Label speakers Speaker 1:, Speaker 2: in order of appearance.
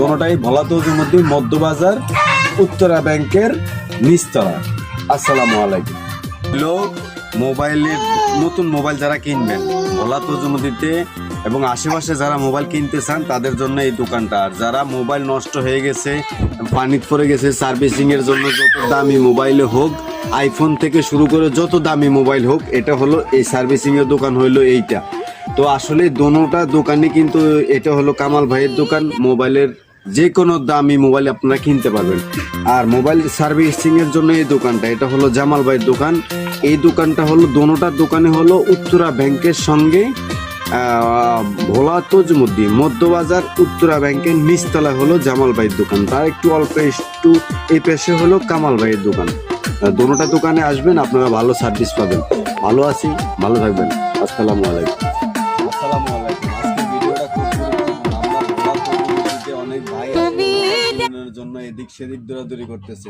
Speaker 1: দোনোটাই ভোলা তজুমুদ্দি মধ্যবাজার, উত্তরা ব্যাংকের নিচতলা আসসালামু আলাইকুম। হ্যালো মোবাইলের নতুন মোবাইল যারা কিনবেন ভোলা তজুমুদ্দিতে এবং আশেপাশে যারা মোবাইল কিনতে চান, তাদের জন্য এই দোকানটা। আর যারা মোবাইল নষ্ট হয়ে গেছে, পানিতে পড়ে গেছে সার্ভিসিং এর জন্য যত দামি মোবাইলে হোক আইফোন থেকে শুরু করে যত দামি মোবাইল হোক, এটা হলো এই সার্ভিসিং এর দোকান হলো এইটা। তো আসলে দোনোটা দোকানে কিন্তু এটা হলো কামাল ভাইয়ের দোকান। মোবাইলের যে কোনো দামি মোবাইল আপনারা কিনতে পারবেন। আর মোবাইল সার্ভিসিং এর জন্য এই দোকানটা, এটা হলো জামাল ভাইয়ের দোকান। এই দোকানটা হলো দোনোটার দোকানে হলো উত্তরা ব্যাংকের সঙ্গে ভোলা তজমুদ্দি, মধ্যবাজার উত্তরা ব্যাংকের নিচতলা হলো জামাল ভাইয়ের দোকান। তার একটু অল্প একটু এই পেশে হলো কামাল ভাইয়ের দোকান। দোনোটা দোকানে আসবেন, আপনারা ভালো সার্ভিস পাবেন। ভালো আছি, ভালো থাকবেন। আসসালামু আলাইকুম। আছে, জন্য এদিক সেদিক দৌড়াদৌড়ি করতেছে।